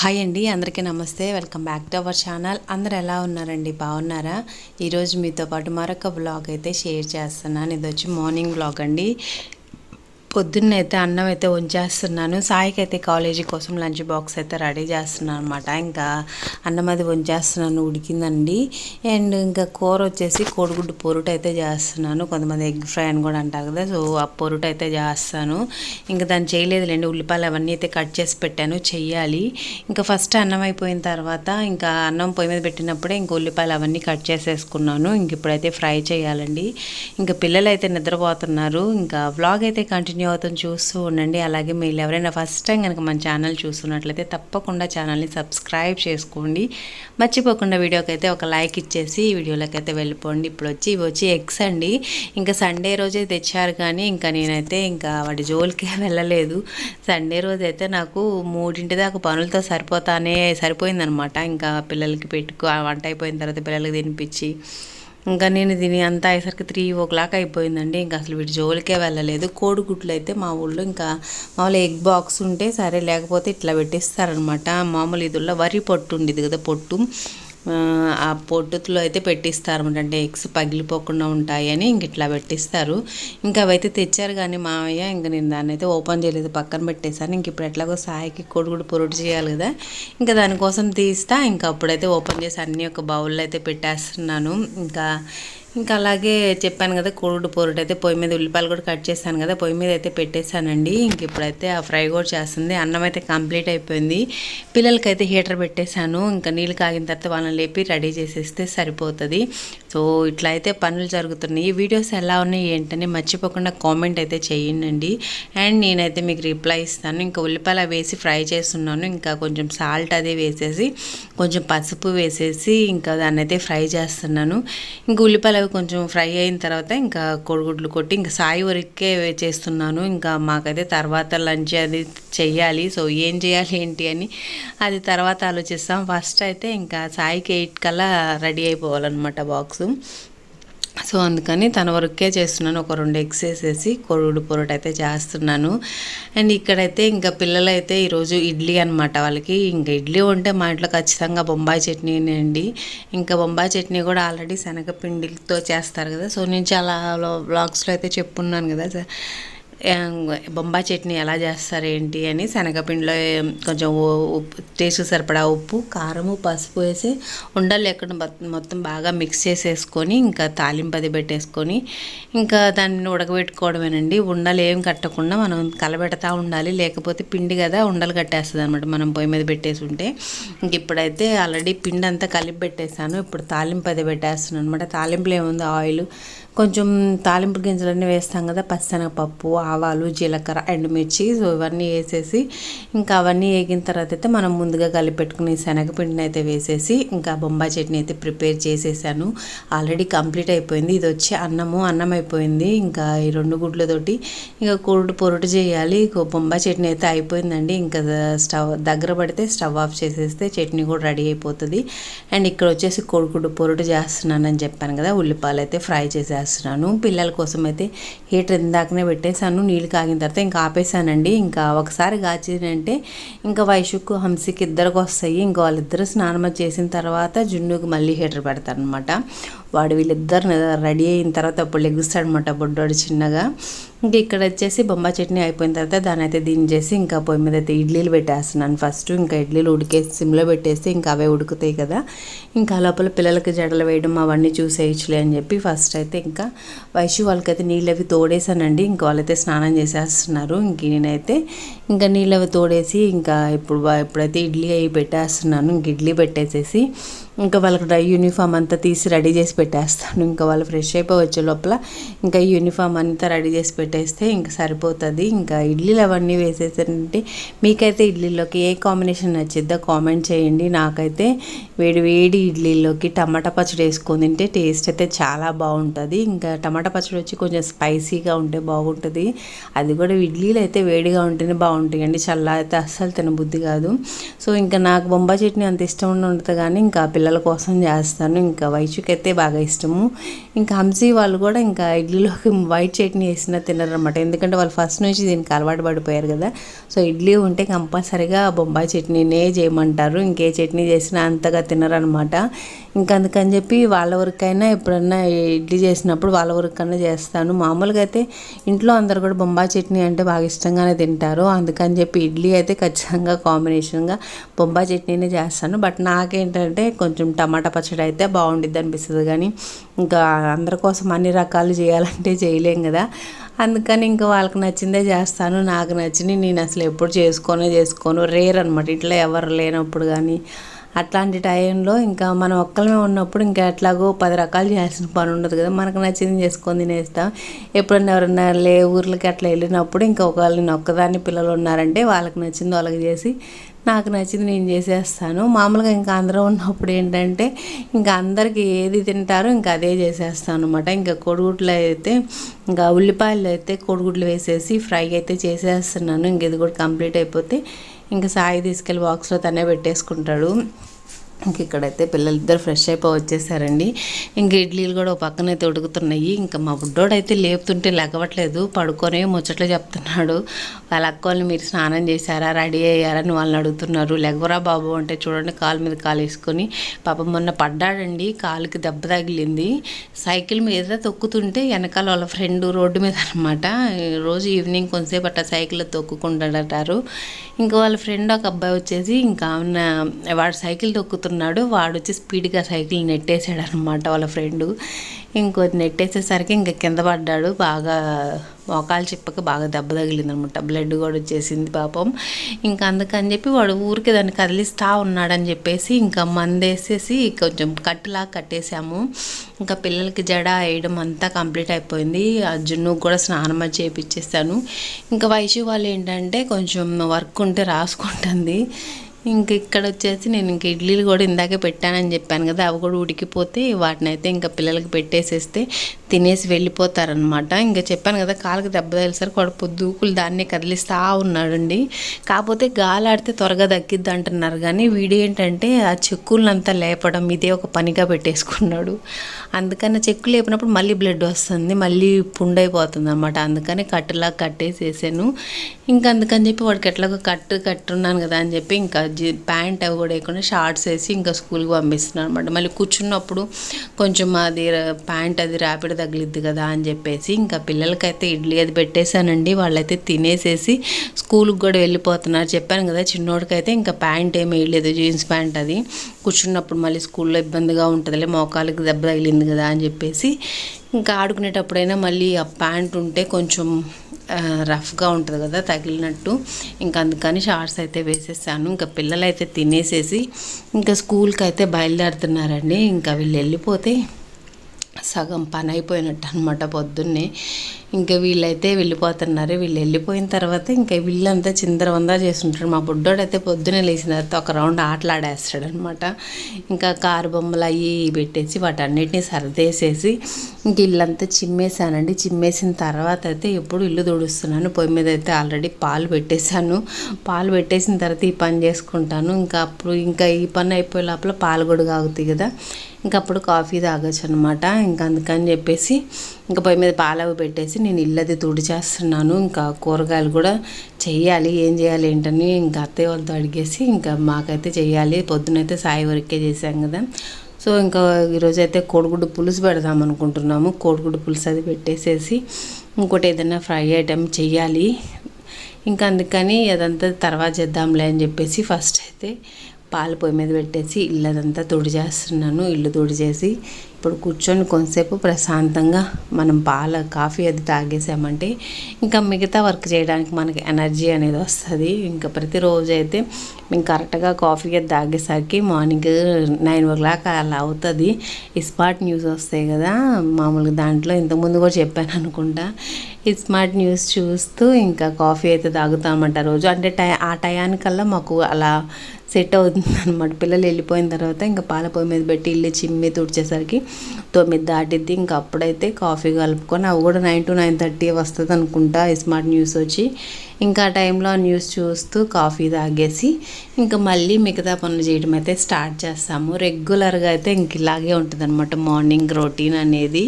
Hi అండి అందరికీ నమస్తే. Welcome back to our channel అందరు ఎలా ఉన్నారండి? బాగున్నారా? ఈరోజు మీతో పాటు మరొక బ్లాగ్ అయితే షేర్ చేస్తున్నాను. ఇది వచ్చి మార్నింగ్ బ్లాగ్ అండి. పొద్దున్న అయితే అన్నం అయితే వంచేస్తున్నాను. సాయికి అయితే కాలేజీ కోసం లంచ్ బాక్స్ అయితే రెడీ చేస్తున్నాను అనమాట ఇంకా అన్నం అది వంచేస్తున్నాను ఉడికిందండి. అండ్ ఇంకా కూర వచ్చేసి కోడిగుడ్డు పొరుటు అయితే చేస్తున్నాను. కొంతమంది ఎగ్ ఫ్రై అని కూడా అంటారు కదా సో ఆ పొరుటు అయితే చేస్తాను. ఇంకా దాన్ని చేయలేదులేండి ఉల్లిపాయలు అవన్నీ అయితే కట్ చేసి పెట్టాను చెయ్యాలి. ఇంకా ఫస్ట్ అన్నం అయిపోయిన తర్వాత ఇంకా అన్నం పొయ్యి మీద పెట్టినప్పుడే ఇంకా ఉల్లిపాయలు అవన్నీ కట్ చేసేసుకున్నాను. ఇంక ఇప్పుడైతే ఫ్రై చేయాలండి. ఇంకా పిల్లలు అయితే నిద్రపోతున్నారు. ఇంకా వ్లాగ్ అయితే కంటిన్యూ అవుతుంది చూస్తూ ఉండండి. అలాగే మీరు ఎవరైనా ఫస్ట్ టైం కనుక మన ఛానల్ చూస్తున్నట్లయితే తప్పకుండా ఛానల్ని సబ్స్క్రైబ్ చేసుకోండి. మర్చిపోకుండా వీడియోకి అయితే ఒక లైక్ ఇచ్చేసి ఈ వీడియోలోకి అయితే వెళ్ళిపోండి. ఇప్పుడు వచ్చి ఇవి వచ్చి ఎగ్స్ అండి. ఇంకా సండే రోజే తెచ్చారు కానీ ఇంకా నేనైతే ఇంకా వాటి జోలికే వెళ్ళలేదు. సండే రోజు అయితే నాకు మూడింటి దాకా పనులతో సరిపోతానే సరిపోయిందనమాట. ఇంకా పిల్లలకి పెట్టుకో వంట అయిపోయిన తర్వాత పిల్లలకి తినిపించి. ఇంకా నేను దీని అంతా అయ్యేసరికి త్రీ ఓ క్లాక్ అయిపోయిందండి. ఇంకా అసలు వీటి జోలికే వెళ్ళలేదు. కోడిగుడ్లు అయితే మా ఊళ్ళో ఇంకా మామూలు ఎగ్ బాక్స్ ఉంటే సరే లేకపోతే ఇట్లా పెట్టేస్తారనమాట. మామూలు ఇదిలో వరి పొట్టు ఉండేది కదా పొట్టు. ఆ పొట్టులో అయితే పెట్టిస్తారు అంటే ఎగ్స్ పగిలిపోకుండా ఉంటాయని ఇంక ఇట్లా పెట్టిస్తారు. ఇంకా అవైతే తెచ్చారు కానీ మావయ్య ఇంకా నేను దాన్ని అయితే ఓపెన్ చేయలేదు పక్కన పెట్టేశాను. ఇంక ఇప్పుడు ఎట్లాగో సాయికి కొడుకుడు పొరుడు చేయాలి కదా. ఇంకా దానికోసం తీస్తా. ఇంకా అప్పుడైతే ఓపెన్ చేసి అన్నీ ఒక బౌల్లో అయితే పెట్టేస్తున్నాను. ఇంకా ఇంకా అలాగే చెప్పాను కదా కోడి పొరుడు అయితే పొయ్యి మీద ఉల్లిపాయలు కూడా కట్ చేశాను కదా పొయ్యి మీద అయితే పెట్టేశానండి. ఇంక ఇప్పుడైతే ఆ ఫ్రై కూడా చేస్తుంది. అన్నం అయితే కంప్లీట్ అయిపోయింది. పిల్లలకైతే హీటర్ పెట్టేశాను. ఇంకా నీళ్ళు కాగిన తర్వాత వాళ్ళని లేపి రెడీ చేసేస్తే సరిపోతుంది. సో ఇట్లా అయితే పనులు జరుగుతున్నాయి. వీడియోస్ ఎలా ఉన్నాయి ఏంటని మర్చిపోకుండా కామెంట్ అయితే చేయండి. అండ్ నేనైతే మీకు రిప్లై ఇస్తాను. ఇంకా ఉల్లిపాయలు వేసి ఫ్రై చేస్తున్నాను. ఇంకా కొంచెం సాల్ట్ అది వేసేసి కొంచెం పసుపు వేసేసి ఇంకా దాన్ని అయితే ఫ్రై చేస్తున్నాను. ఇంకా ఉల్లిపాయలు కొంచెం ఫ్రై అయిన తర్వాత ఇంకా కోడిగుడ్లు కొట్టి ఇంకా సాయి వరకే చేస్తున్నాను. ఇంకా మాకైతే తర్వాత లంచ్ అది చెయ్యాలి. సో ఏం చేయాలి ఏంటి అని అది తర్వాత ఆలోచిస్తాం. ఫస్ట్ అయితే ఇంకా సాయికి ఎయిట్ కల్లా రెడీ అయిపోవాలన్నమాట బాక్సు. సో అందుకని తన వరకే చేస్తున్నాను. ఒక రెండు ఎగ్స్ వేసేసి కొరుడు పొరటు అయితే చేస్తున్నాను. అండ్ ఇక్కడైతే ఇంకా పిల్లలు అయితే ఈరోజు ఇడ్లీ అనమాట వాళ్ళకి. ఇంకా ఇడ్లీ ఉంటే మా ఇంట్లో ఖచ్చితంగా బొంబాయి చట్నీ అండి. ఇంకా బొంబాయి చట్నీ కూడా ఆల్రెడీ శనగపిండితో చేస్తారు కదా. సో నేను చాలా బ్లాగ్స్లో అయితే చెప్పున్నాను కదా. బొంబాయి చట్నీ ఎలా చేస్తారు ఏంటి అని శనగపిండిలో కొంచెం ఉప్పు టేస్ట్ సరిపడా ఉప్పు కారము పసుపు వేసి ఉండలు లేకుండా మొత్తం బాగా మిక్స్ చేసేసుకొని ఇంకా తాలింపది పెట్టేసుకొని ఇంకా దాన్ని ఉడకబెట్టుకోవడమేనండి. ఉండలు ఏం కట్టకుండా మనం కలబెడతా ఉండాలి. లేకపోతే పిండి కదా ఉండలు కట్టేస్తుంది అనమాట మనం పొయ్యి మీద పెట్టేసి ఉంటే. ఇంక ఇప్పుడైతే ఆల్రెడీ పిండి అంతా కలిపి పెట్టేశాను. ఇప్పుడు తాలింపు అది పెట్టేస్తున్నాను అనమాట తాలింపులో ఏముంది? ఆయిల్ కొంచెం తాలింపు గింజలన్నీ వేస్తాం కదా పచ్చనగపప్పు ఆవాలు జీలకర్ర ఎండుమిర్చి సో ఇవన్నీ వేసేసి ఇంకా అవన్నీ వేగిన తర్వాత అయితే మనం ముందుగా కలిపెట్టుకుని శనగపిండిని అయితే వేసేసి ఇంకా బొంబాయి చట్నీ అయితే ప్రిపేర్ చేసేసాను. ఆల్రెడీ కంప్లీట్ అయిపోయింది. ఇది వచ్చి అన్నము అన్నం అయిపోయింది. ఇంకా ఈ రెండు గుడ్లతోటి ఇంకా కొరుడు పొరుటు చేయాలి. బొంబాయి చట్నీ అయితే అయిపోయిందండి. ఇంకా స్టవ్ దగ్గర పడితే స్టవ్ ఆఫ్ చేసేస్తే చట్నీ కూడా రెడీ అయిపోతుంది. అండ్ ఇక్కడ వచ్చేసి కోడిగుడ్డు పొరుటు చేస్తున్నానని చెప్పాను కదా ఉల్లిపాయలు అయితే ఫ్రై చేసేస్తాను చేస్తున్నాను. పిల్లల కోసం అయితే హీటర్ ఇందాకనే పెట్టేశాను. నీళ్ళు కాగిన తర్వాత ఇంకా ఆపేశానండి. ఇంకా ఒకసారి కాచిందంటే ఇంకా వైషుకు హంసికి ఇద్దరికి వస్తాయి. ఇంకా వాళ్ళిద్దరు స్నానం చేసిన తర్వాత జున్నుకి మళ్ళీ హీటర్ పెడతారనమాట. వాడు వీళ్ళిద్దరు రెడీ అయిన తర్వాత అప్పుడు లెగుస్తాడనమాట బొడ్డోడు చిన్నగా. ఇంకా ఇక్కడ వచ్చేసి బొంబా చట్నీ అయిపోయిన తర్వాత దాని అయితే దించేసి ఇంకా పొయ్యి మీద అయితే ఇడ్లీలు పెట్టేస్తున్నాను. ఫస్ట్ ఇంకా ఇడ్లీలు ఉడికేసి సిమ్లో పెట్టేసి ఇంకా అవే ఉడుకుతాయి కదా. ఇంకా లోపల పిల్లలకి జడలు వేయడం అవన్నీ చూసేయచ్చులే అని చెప్పి ఫస్ట్ అయితే ఇంకా వైషు వాళ్ళకైతే నీళ్ళు అవి తోడేసానండి ఇంకా వాళ్ళైతే స్నానం చేసేస్తున్నారు. ఇంక నేనైతే ఇంకా నీళ్ళు అవి తోడేసి ఇంకా ఇప్పుడు ఇప్పుడైతే ఇడ్లీ అవి పెట్టేస్తున్నాను. ఇంక ఇడ్లీ పెట్టేసేసి ఇంకా వాళ్ళకి డ్రై యూనిఫామ్ అంతా తీసి రెడీ చేసి పెట్టేస్తాను. ఇంకా వాళ్ళు ఫ్రెష్ అయిపోయి వచ్చే లోపల. ఇంకా యూనిఫామ్ అంతా రెడీ చేసి పెట్టేస్తే ఇంకా సరిపోతుంది. ఇంకా ఇడ్లీలు అవన్నీ వేసేసారంటే మీకైతే ఇడ్లీలోకి ఏ కాంబినేషన్ నచ్చిద్దో కామెంట్ చేయండి. నాకైతే వేడి వేడి ఇడ్లీలోకి టమాటా పచ్చడి వేసుకొని తింటే టేస్ట్ అయితే చాలా బాగుంటుంది. ఇంకా టమాటా పచ్చడి వచ్చి కొంచెం స్పైసీగా ఉంటే బాగుంటుంది. అది కూడా ఇడ్లీలు అయితే వేడిగా ఉంటేనే బాగుంటాయి. అండి చల్ల అయితే అస్సలు తినబుద్ధి కాదు. సో ఇంకా నాకు బొంబాయి చట్నీ అంత ఇష్టం ఉండదు కానీ ఇంకా పిల్ల పిల్లల కోసం చేస్తాను. ఇంకా వైషుకి అయితే బాగా ఇష్టము. ఇంకా హంసీ వాళ్ళు కూడా ఇంకా ఇడ్లీలోకి వైట్ చట్నీ వేసినా తినరనమాట ఎందుకంటే వాళ్ళు ఫస్ట్ నుంచి దీనికి అలవాటు పడిపోయారు కదా. సో ఇడ్లీ ఉంటే కంపల్సరిగా బొంబాయి చట్నీనే చేయమంటారు. ఇంకే చట్నీ చేసినా అంతగా తినరనమాట ఇంకా అందుకని చెప్పి వాళ్ళ వరకైనా ఎప్పుడన్నా ఇడ్లీ చేసినప్పుడు వాళ్ళ వరకైనా చేస్తాను. మామూలుగా అయితే ఇంట్లో అందరు కూడా బొంబాయి చట్నీ అంటే బాగా ఇష్టంగానే తింటారు. అందుకని చెప్పి ఇడ్లీ అయితే ఖచ్చితంగా కాంబినేషన్గా బొంబాయి చట్నీనే చేస్తాను. బట్ నాకేంటంటే కొంచెం కొంచెం టమాటా పచ్చడి అయితే బాగుండిద్ది అనిపిస్తుంది. కానీ ఇంకా అందరి కోసం అన్ని రకాలు చేయాలంటే చేయలేం కదా. అందుకని ఇంకా వాళ్ళకి నచ్చిందే చేస్తాను. నాకు నచ్చింది నేను అసలు ఎప్పుడు చేసుకోనే చేసుకోను. రేర్ అనమాట ఇట్లా ఎవరు లేనప్పుడు కానీ అట్లాంటి టైంలో ఇంకా మనం ఒక్కలమే ఉన్నప్పుడు ఇంకా ఎట్లాగో పది రకాలు చేయాల్సిన పని ఉండదు కదా. మనకు నచ్చింది చేసుకొని తినేస్తాం. ఎప్పుడన్నా ఎవరన్నా లే ఊర్లకి అట్లా వెళ్ళినప్పుడు ఇంకా ఒకవేళ నేను ఒక్కదాన్ని పిల్లలు ఉన్నారంటే వాళ్ళకి నచ్చింది వాళ్ళకి చేసి నాకు నచ్చింది నేను చేసేస్తాను. మామూలుగా ఇంకా అందరూ ఉన్నప్పుడు ఏంటంటే ఇంకా అందరికీ ఏది తింటారో ఇంకా అదే చేసేస్తాను అనమాట ఇంకా కొడుగుడ్లు అయితే ఇంకా ఉల్లిపాయలు అయితే కొడుగుడ్లు వేసేసి ఫ్రై అయితే చేసేస్తున్నాను. ఇంక ఇది కూడా కంప్లీట్ అయిపోతే ఇంకా సాయి తీసుకెళ్ళి బాక్స్లో తనే పెట్టేసుకుంటాడు. ఇంక ఇక్కడైతే పిల్లలిద్దరు ఫ్రెష్ అయిపోయి వచ్చేసారండి. ఇంక ఇడ్లీలు కూడా ఒక పక్కనైతే ఉడుకుతున్నాయి. ఇంకా మా బుడ్డోడు అయితే లేపుతుంటే లెగవట్లేదు. పడుకొని ముచ్చట్లు చెప్తున్నాడు. వాళ్ళ అక్కల్ని మీరు స్నానం చేశారా? రెడీ అయ్యారని వాళ్ళని అడుగుతున్నారు. లెగవరా బాబు అంటే చూడండి కాలు మీద కాలు వేసుకొని పాపం మొన్న పడ్డాడండి. కాలుకి దెబ్బ తగిలింది. సైకిల్ మీద తొక్కుతుంటే వెనకాల వాళ్ళ ఫ్రెండ్ రోడ్డు మీద అనమాట రోజు ఈవినింగ్ కొంతసేపు అట్లా సైకిల్ తొక్కుకుంటాడటారు. ఇంకా వాళ్ళ ఫ్రెండ్ ఒక అబ్బాయి వచ్చేసి ఇంకా వాడు సైకిల్ తొక్కుతున్నాడు. వాడు వచ్చి స్పీడ్గా సైకిల్ నెట్టేశాడు అనమాట వాళ్ళ ఫ్రెండు. ఇంకొద్ది నెట్టేసేసరికి ఇంకా కింద పడ్డాడు. బాగా మోకాలు చిప్పకి బాగా దెబ్బ తగిలింది అనమాట బ్లడ్ కూడా వచ్చేసింది పాపం. ఇంకా అందుకని చెప్పి వాడు ఊరికి దాన్ని కదిలిస్తా ఉన్నాడని చెప్పేసి ఇంకా మందేసేసి కొంచెం కట్టులా కట్టేసాము ఇంకా పిల్లలకి జడ వేయడం అంతా కంప్లీట్ అయిపోయింది. అర్జును కూడా స్నానం అది ఇంకా వైషు వాళ్ళు ఏంటంటే కొంచెం వర్క్ ఉంటే రాసుకుంటుంది. ఇంక ఇక్కడ వచ్చేసి నేను ఇంక ఇడ్లీలు కూడా ఇందాకే పెట్టానని చెప్పాను కదా అవి కూడా ఉడికిపోతే వాటిని అయితే ఇంకా పిల్లలకి పెట్టేసేస్తే తినేసి వెళ్ళిపోతారనమాట ఇంకా చెప్పాను కదా కాళ్ళకి దెబ్బ తగిలిసరికి వాడు పొద్దుకులు దాన్ని కదిలిస్తూ ఉన్నాడండి. కాకపోతే గాలాడితే త్వరగా తగ్గిద్ది అంటున్నారు కానీ వీడు ఏంటంటే ఆ చెక్కులంతా లేపడం ఇదే ఒక పనిగా పెట్టేసుకున్నాడు. అందుకని చెక్కు లేపినప్పుడు మళ్ళీ బ్లడ్ వస్తుంది మళ్ళీ పుండైపోతుంది అనమాట అందుకని కట్టులా కట్టేసేసాను. ఇంకా అందుకని చెప్పి వాడికి ఎట్లాగో కట్టు కట్టున్నాను కదా అని చెప్పి ఇంకా ప్యాంట్ అవి కూడా వేయకుండా షార్ట్స్ వేసి ఇంకా స్కూల్కి పంపిస్తున్నాను అనమాట మళ్ళీ కూర్చున్నప్పుడు కొంచెం అది ప్యాంట్ అది ర్యాపిడ్ తగిలిద్ది కదా అని చెప్పేసి ఇంకా పిల్లలకైతే ఇడ్లీ అది పెట్టేశానండి. వాళ్ళైతే తినేసేసి స్కూల్కి కూడా వెళ్ళిపోతున్నారు. చెప్పాను కదా చిన్నోడికైతే ఇంకా ప్యాంట్ ఏమి వేయలేదు జీన్స్ ప్యాంట్ అది. కూర్చున్నప్పుడు మళ్ళీ స్కూల్లో ఇబ్బందిగా ఉంటుందిలే మోకాలకి దెబ్బ తగిలింది కదా అని చెప్పేసి ఇంకా ఆడుకునేటప్పుడైనా మళ్ళీ ఆ ప్యాంట్ ఉంటే కొంచెం రఫ్గా ఉంటుంది కదా తగిలినట్టు. ఇంకా అందుకని షార్ట్స్ అయితే వేసేసాను. ఇంకా పిల్లలైతే తినేసేసి ఇంకా స్కూల్కి అయితే బయలుదేరుతున్నారండి. ఇంకా వీళ్ళు వెళ్ళిపోతే సగం పని అయిపోయినట్టు అనమాట పొద్దున్నే. ఇంకా వీళ్ళైతే వెళ్ళిపోతున్నారు. వీళ్ళు వెళ్ళిపోయిన తర్వాత ఇంకా వీళ్ళంతా చిందరవందా చేస్తుంటారు. మా బుడ్డోడు అయితే పొద్దున్నే లేచిన తర్వాత ఒక రౌండ్ ఆటలాడేస్తాడు అనమాట ఇంకా కారు బొమ్మలు అవి పెట్టేసి వాటన్నిటిని సర్దేసేసి ఇంక ఇల్లంతా చిమ్మేసానండి చిమ్మేసిన తర్వాత అయితే ఎప్పుడు ఇల్లు తుడుస్తున్నాను. పొయ్యి మీద అయితే ఆల్రెడీ పాలు పెట్టేశాను. పాలు పెట్టేసిన తర్వాత ఈ పని చేసుకుంటాను. ఇంకా అప్పుడు ఇంకా ఈ పని అయిపోయే లోపల పాలు కూడా కాగుతాయి కదా. అప్పుడు కాఫీ తాగొచ్చు అనమాట ఇంకా అందుకని చెప్పేసి ఇంకా పొయ్యి మీద పాలవి పెట్టేసి నేను ఇల్లది తుడి చేస్తున్నాను. ఇంకా కూరగాయలు కూడా చెయ్యాలి. ఏం చేయాలి ఏంటని ఇంకా అత్తయ్య వాళ్ళతో అడిగేసి ఇంకా మాకైతే చెయ్యాలి. పొద్దునైతే సాయి వరకే చేసాం కదా. సో ఇంకా ఈరోజు అయితే కోడిగుడ్డు పులుసు పెడదాం అనుకుంటున్నాము. కోడిగుడ్డు పులుసు అది పెట్టేసేసి ఇంకోటి ఏదైనా ఫ్రై ఐటెం చెయ్యాలి. ఇంకా అందుకని అదంతా తర్వాత చేద్దాంలే అని చెప్పేసి ఫస్ట్ అయితే పాలు పొయ్యి మీద పెట్టేసి ఇల్లు అదంతా తుడి చేస్తున్నాను. ఇల్లు తుడి చేసి ఇప్పుడు కూర్చొని కొంతసేపు ప్రశాంతంగా మనం పాల కాఫీ అది తాగేసామంటే ఇంకా మిగతా వర్క్ చేయడానికి మనకి ఎనర్జీ అనేది వస్తుంది. ఇంకా ప్రతిరోజు అయితే మేము కరెక్ట్గా కాఫీ అది తాగేసరికి మార్నింగ్ నైన్ ఓ క్లాక్ అలా అవుతుంది. ఈ స్మార్ట్ న్యూస్ వస్తాయి కదా మామూలుగా దాంట్లో ఇంతకుముందు కూడా చెప్పాను అనుకుంటా. ఈ స్మార్ట్ న్యూస్ చూస్తూ ఇంకా కాఫీ అయితే తాగుతామంట రోజు. అంటే టై ఆ టయానికల్లా మాకు అలా సెట్ అవుతుంది అనమాట పిల్లలు వెళ్ళిపోయిన తర్వాత ఇంకా పాల పొయ్యి మీద పెట్టి ఇల్లు చిమ్మి తుడిచేసరికి తొమ్మిది దాటిద్ది. ఇంకా అప్పుడైతే కాఫీ కలుపుకొని అవి కూడా నైన్ టు నైన్ థర్టీ వస్తుంది అనుకుంటా స్మార్ట్ న్యూస్ వచ్చి. ఇంకా ఆ టైంలో ఆ న్యూస్ చూస్తూ కాఫీ తాగేసి ఇంకా మళ్ళీ మిగతా పనులు చేయడం అయితే స్టార్ట్ చేస్తాము. రెగ్యులర్గా అయితే ఇంక ఇలాగే ఉంటుంది అనమాట మార్నింగ్ రొటీన్ అనేది.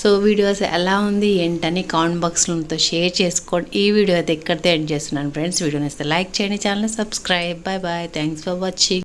సో వీడియోస్ ఎలా ఉంది ఏంటని కామెంట్ బాక్స్లతో షేర్ చేసుకోండి. ఈ వీడియో అయితే ఎక్కడితే ఎండ్ చేస్తున్నాను ఫ్రెండ్స్. వీడియోని ఇస్తే లైక్ చేయండి channel subscribe. Bye bye. Thanks for watching